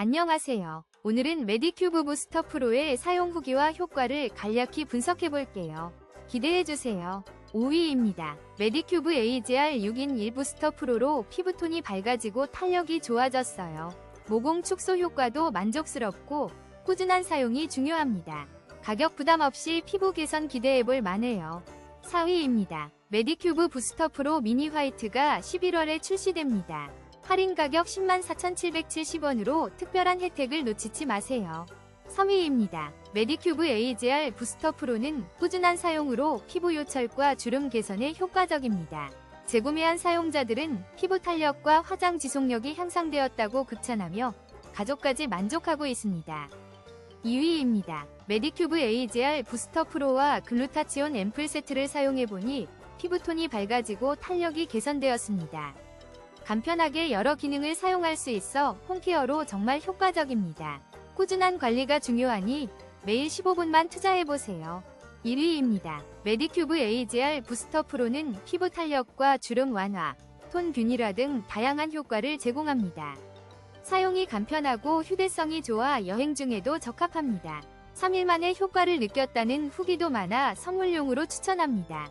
안녕하세요. 오늘은 메디큐브 부스터 프로의 사용 후기와 효과를 간략히 분석해 볼게요. 기대해 주세요. 5위입니다. 메디큐브 AGR 6인 1 부스터 프로로 피부톤이 밝아지고 탄력이 좋아졌어요. 모공 축소 효과도 만족스럽고 꾸준한 사용이 중요합니다. 가격 부담 없이 피부 개선 기대해 볼 만해요. 4위입니다. 메디큐브 부스터 프로 미니 화이트가 11월에 출시됩니다. 할인 가격 104,770원으로 특별한 혜택을 놓치지 마세요. 3위입니다. 메디큐브 AGR 부스터 프로는 꾸준한 사용으로 피부 요철과 주름 개선에 효과적입니다. 재구매한 사용자들은 피부 탄력과 화장 지속력이 향상되었다고 극찬하며 가족까지 만족하고 있습니다. 2위입니다. 메디큐브 AGR 부스터 프로와 글루타치온 앰플 세트를 사용해보니 피부톤이 밝아지고 탄력이 개선되었습니다. 간편하게 여러 기능을 사용할 수 있어 홈케어로 정말 효과적입니다. 꾸준한 관리가 중요하니 매일 15분만 투자해보세요. 1위입니다. 메디큐브 AGR 부스터 프로는 피부 탄력과 주름 완화, 톤 균일화 등 다양한 효과를 제공합니다. 사용이 간편하고 휴대성이 좋아 여행 중에도 적합합니다. 3일 만에 효과를 느꼈다는 후기도 많아 선물용으로 추천합니다.